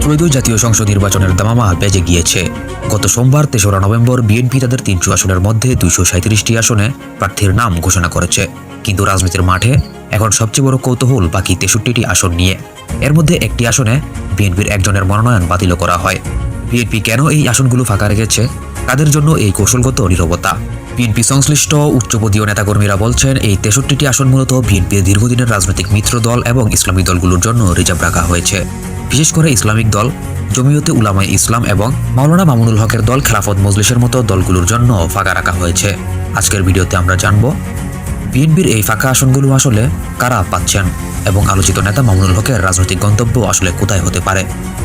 ত্রয়োদশ জাতীয় সংসদ নির্বাচনের দামামা বেজে গিয়েছে। গত সোমবার, তেসরা নভেম্বর, বিএনপি তাদের তিনশো আসনের মধ্যে দুইশো সাঁত্রিশটি আসনে প্রার্থীর নাম ঘোষণা করেছে। কিন্তু রাজনীতির মাঠে এখন সবচেয়ে বড় কৌতূহল বাকি তেষট্টিটি আসন নিয়ে। এর মধ্যে একটি আসনে বিএনপির একজনের মনোনয়ন বাতিল করা হয়। বিএনপি কেন এই আসনগুলো ফাঁকা রেখেছে? তাদের জন্য এই কৌশলগত নীরবতা। বিএনপি সংশ্লিষ্ট উচ্চপদীয় নেতাকর্মীরা বলছেন, এই তেষট্টিটি আসন মূলত বিএনপির দীর্ঘদিনের রাজনৈতিক মিত্র দল এবং ইসলামী দলগুলোর জন্য রিজার্ভ রাখা হয়েছে। বিশেষ করে ইসলামিক দল, জমিয়তে উলামায়ে ইসলাম এবং মাওলানা মামুনুল হকের দল খেলাফত মজলিসের মতো দলগুলোর জন্য ফাঁকা রাখা হয়েছে। আজকের ভিডিওতে আমরা জানব, বিএনপির এই ফাঁকা আসনগুলো আসলে কারা পাচ্ছেন এবং আলোচিত নেতা মামুনুল হকের রাজনৈতিক গন্তব্য আসলে কোথায় হতে পারে?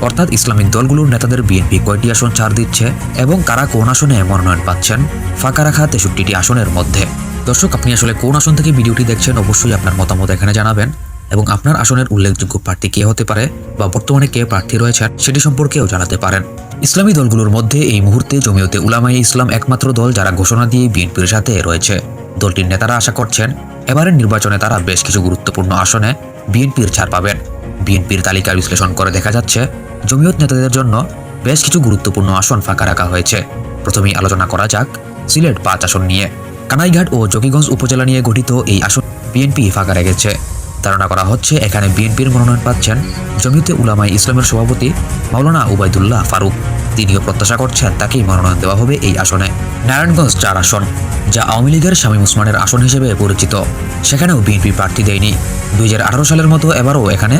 অর্থাৎ ইসলামিক দলগুলোর নেতাদের বিএনপি কয়টি আসন ছাড় দিচ্ছে এবং কারা কোন আসনে মনোনয়ন পাচ্ছেন? ফাঁকা রাখা তেষট্টিটি আসনের মধ্যে। দর্শক, আপনি আসলে কোন আসন থেকে ভিডিওটি দেখছেন অবশ্যই আপনার মতামত এখানে জানাবেন। এবং আপনার আসনের উল্লেখযোগ্য প্রার্থী কে হতে পারে বা বর্তমানে কে প্রার্থী রয়েছেন সেটি সম্পর্কেও জানাতে পারেন। ইসলামী দলগুলোর মধ্যে এই মুহূর্তে জমিয়তে উলামায়ে ইসলাম একমাত্র দল যারা ঘোষণা দিয়ে বিএনপির সাথে রয়েছে। দলটির নেতারা আশা করছেন এবারের নির্বাচনে তারা বেশ কিছু গুরুত্বপূর্ণ আসনে বিএনপির ছাড় পাবেন। বিএনপির তালিকা বিশ্লেষণ করে দেখা যাচ্ছে জমিয়ত নেতাদের জন্য বেশ কিছু গুরুত্বপূর্ণ আসন ফাঁকা রাখা হয়েছে। প্রথমেই আলোচনা করা যাক সিলেট পাঁচ আসন নিয়ে। কানাইঘাট ও জকিগঞ্জ উপজেলা নিয়ে গঠিত এই আসন বিএনপি ফাঁকা রেখেছে। ধারণা করা হচ্ছে এখানে বিএনপির মনোনয়ন পাচ্ছেন জমিতে উলামাই ইসলামের সভাপতি মাওলানা উবাইদুল্লাহ ফারুক। তিনিও প্রত্যাশা করছেন তাকেই মনোনয়ন দেওয়া হবে এই আসনে। নারায়ণগঞ্জ চার আসন, যা আওয়ামী লীগের শামীম উসমানের আসন হিসেবে পরিচিত। সেখানেও বিএনপি প্রার্থী দেয়নি। দুই হাজার আঠারো সালের মতো এবারও এখানে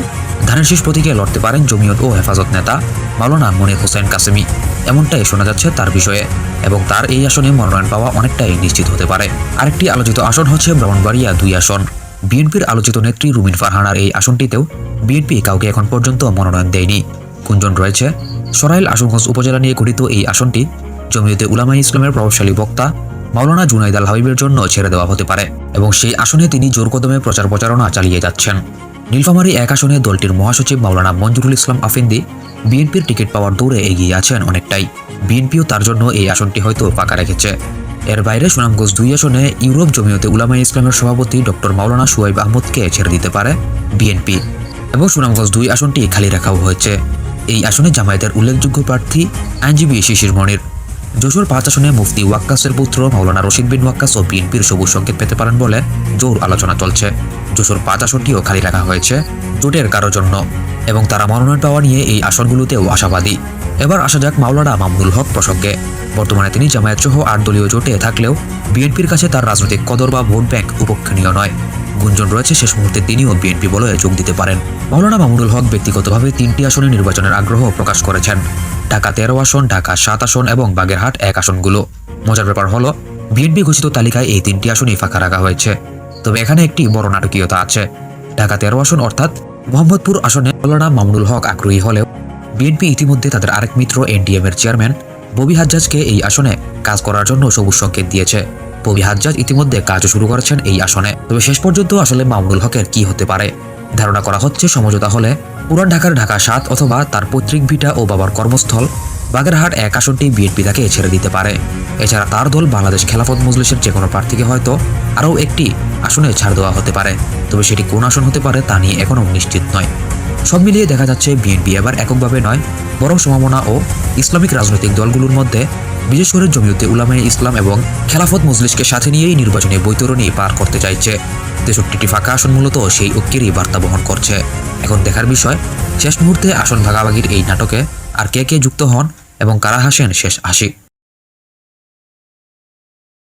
ধানের শীষ প্রতীকে লড়তে পারেন জমিয়ত ও হেফাজত নেতা মাওলানা মনির হোসেন কাসেমি। এমনটাই শোনা যাচ্ছে তার বিষয়ে, এবং তার এই আসনে মনোনয়ন পাওয়া অনেকটাই নিশ্চিত হতে পারে। আরেকটি আলোচিত আসন হচ্ছে ব্রাহ্মণবাড়িয়া দুই আসন। বিএনপির আলোচিত নেত্রী রুমিন ফারহানার এই আসনটিতেও বিএনপি কাউকে এখন পর্যন্ত মনোনয়ন দেয়নি। গুঞ্জন রয়েছে, সরাইল আশুগঞ্জ উপজেলা নিয়ে গঠিত এই আসনটি জমিয়তে উলামাই ইসলামের প্রভাবশালী বক্তা মাওলানা জুনাইদ আল হাবিবের জন্য ছেড়ে দেওয়া হতে পারে এবং সেই আসনে তিনি জোর কদমে প্রচার প্রচারণা চালিয়ে যাচ্ছেন। নীলফামারী এক আসনে দলটির মহাসচিব মাওলানা মঞ্জুরুল ইসলাম আফিন্দি বিএনপির টিকিট পাওয়ার দৌড়ে এগিয়ে আছেন অনেকটাই। বিএনপিও তার জন্য এই আসনটি হয়তো ফাঁকা রেখেছে। এর বাইরে সুনামগঞ্জ দুই আসনে ইউরোপ জমিয়তে উলামাই ইসলামের সভাপতি ডক্টর মাওলানা সুয়াইব আহমদকে ছেড়ে দিতে পারে বিএনপি এবং সুনামগঞ্জ দুই আসনটি খালি রাখাও হয়েছে। এই আসনে জামায়াতের উল্লেখযোগ্য প্রার্থী আইনজীবী শিশির মনির। যশোর পাঁচ আসনে মুফতি ওয়াক্কাসের পুত্র মাওলানা রশিদ বিন ওয়াক্কাস ও বিএনপির সবুজ সংকেত পেতে পারেন বলে জোর আলোচনা চলছে। যশোর পাঁচ আসনটিও খালি রাখা হয়েছে জোটের কারোর জন্য এবং তারা মনোনয়ন পাওয়া নিয়ে এই আসনগুলোতেও আশাবাদী। এবার আসা যাক মাওলানা মামুনুল হক প্রসঙ্গে। বর্তমানে তিনি জামায়াত সহ আট দলীয় জোটে থাকলেও বিএনপির কাছে তার রাজনৈতিক কদর বা ভোট ব্যাংক উপেক্ষণীয় নয়। গুঞ্জন রয়েছে, শেষ মুহূর্তে তিনিও বিএনপি বলে যোগ দিতে পারেন। মাওলানা মামুনুল হক ব্যক্তিগতভাবে তিনটি আসনে নির্বাচনের আগ্রহ প্রকাশ করেছেন। ঢাকা তেরো আসন, ঢাকা সাত আসন এবং বাগেরহাট এক আসনগুলো। মজার ব্যাপার হলো, বিএনপি ঘোষিত তালিকায় এই তিনটি আসনই ফাঁকা রাখা হয়েছে। তবে এখানে একটি বড় নাটকীয়তা আছে। ঢাকা তেরো আসন অর্থাৎ মোহাম্মদপুর আসনে মাওলানা মামুনুল হক আগ্রহী হলেও বিএনপি ইতিমধ্যে তাদের আরেক মিত্র এনডিএম এর চেয়ারম্যান। ববি হাজ্জাজকে এই আসনে কাজ করার জন্য সবুজ সংকেত দিয়েছে। ববি হাজ্জাজ ইতিমধ্যে কাজও শুরু করেছেন এই আসনে। তবে শেষ পর্যন্ত আসলে মামুনুল হকের কি হতে পারে? ধারণা করা হচ্ছে, সমঝোতা হলে পুরান ঢাকার ঢাকা সাত অথবা তার পৈতৃক ভিটা ও বাবার কর্মস্থল বাগেরহাট এক আসনটি বিএনপি তাকে ছেড়ে দিতে পারে। এছাড়া তার দল বাংলাদেশ খেলাফত মজলিসের যে কোনো প্রার্থীকে হয়তো আরও একটি আসনে ছাড় দেওয়া হতে পারে। তবে সেটি কোন আসন হতে পারে তা নিয়ে এখনও নিশ্চিত নয়। সব মিলিয়ে দেখা যাচ্ছে বিএনপি এবার এককভাবে নয়, বরং সম্ভাবনা ও ইসলামিক রাজনৈতিক দলগুলোর মধ্যে, বিশেষ করে জমিয়তে উলামায়ে ইসলাম এবং খেলাফত মজলিসকে সাথে নিয়েই নির্বাচনী বৈতরণী পার করতে চাইছে। তেষট্টিটি ফাঁকা আসন মূলত সেই ঐক্যেরই বার্তা বহন করছে। এখন দেখার বিষয়, শেষ মুহূর্তে আসন ভাগাভাগির এই নাটকে আর কে কে যুক্ত হন এবং কারা হাসেন শেষ হাসি।